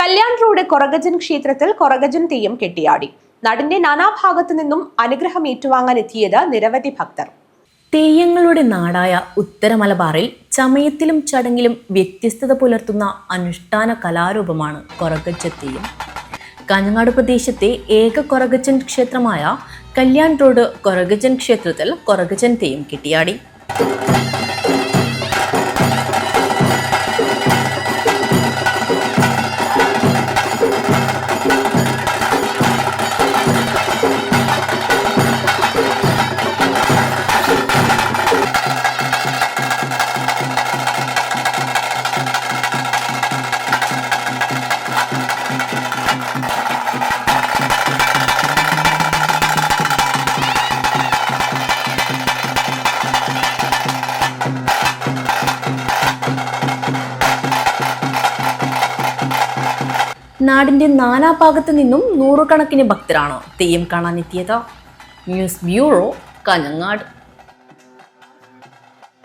Kalyan road കൊറഗജൻ ക്ഷേത്രത്തിൽ കൊറഗജൻ തെയ്യം കെട്ടിയാടി. നാടിന്റെ നാനാഭാഗത്തു നിന്നും അനുഗ്രഹം ഏറ്റുവാങ്ങാൻ എത്തിയത് നിരവധി ഭക്തർ. തെയ്യങ്ങളുടെ നാടായ ഉത്തരമലബാറിൽ ചമയത്തിലും ചടങ്ങിലും വ്യത്യസ്തത പുലർത്തുന്ന അനുഷ്ഠാന കലാരൂപമാണ് കൊറകച്ച തെയ്യം കാഞ്ഞങ്ങാട് പ്രദേശത്തെ ഏക കൊറകച്ചൻ ക്ഷേത്രമായ കല്യാൺ റോഡ് കൊറഗജൻ ക്ഷേത്രത്തിൽ കൊറഗജൻ തെയ്യം കെട്ടിയാടി. നാടിന്റെ നാനാഭാഗത്തു നിന്നും നൂറുകണക്കിന് ഭക്തരാണ്. തെയ്യം കാണാനെത്തിയത് ന്യൂസ് ബ്യൂറോ കാഞ്ഞങ്ങാട്.